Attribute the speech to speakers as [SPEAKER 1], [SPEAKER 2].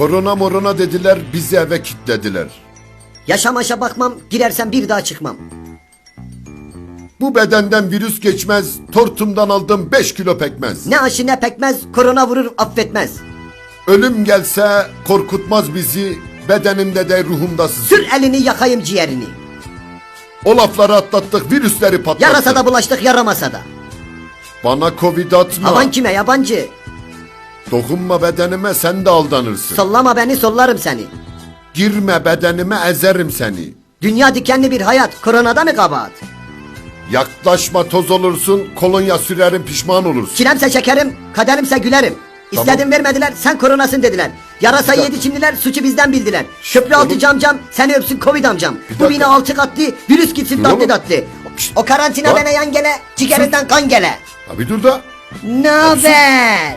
[SPEAKER 1] Korona morona dediler bizi eve kilitlediler.
[SPEAKER 2] Yaşamaşa bakmam, girersem bir daha çıkmam.
[SPEAKER 1] Bu bedenden virüs geçmez, tortumdan aldım 5 kilo pekmez.
[SPEAKER 2] Ne aşı ne pekmez, korona vurur affetmez.
[SPEAKER 1] Ölüm gelse korkutmaz bizi, bedenimde de ruhumda sızı.
[SPEAKER 2] Sür elini yakayım ciğerini.
[SPEAKER 1] O lafları atlattık, virüsleri patlattık.
[SPEAKER 2] Yarasa da bulaştık yaramasa da.
[SPEAKER 1] Bana covid atma.
[SPEAKER 2] Aman kime yabancı.
[SPEAKER 1] Dokunma bedenime sen de aldanırsın.
[SPEAKER 2] Sollama beni sollarım seni.
[SPEAKER 1] Girme bedenime ezerim seni.
[SPEAKER 2] Dünya dikenli bir hayat, koronada mı kabahat?
[SPEAKER 1] Yaklaşma toz olursun, kolonya sürerim pişman olursun.
[SPEAKER 2] Çilemse çekerim, kaderimse gülerim.
[SPEAKER 1] Tamam.
[SPEAKER 2] İstedim vermediler, sen koronasın dediler. Yarasa
[SPEAKER 1] Bir dakika.
[SPEAKER 2] yedi Çinliler, suçu bizden bildiler. Köprü altı
[SPEAKER 1] oğlum.
[SPEAKER 2] camcam, seni öpsün Covid amcam.
[SPEAKER 1] Bir
[SPEAKER 2] Bu
[SPEAKER 1] dakika.
[SPEAKER 2] bina altı katlı, virüs gitsin
[SPEAKER 1] Dur
[SPEAKER 2] tatlı
[SPEAKER 1] oğlum.
[SPEAKER 2] tatlı. O karantina
[SPEAKER 1] Lan.
[SPEAKER 2] bana yan gele, ciğerinden kan gele.
[SPEAKER 1] Ha bir dur da.
[SPEAKER 2] Ne haber?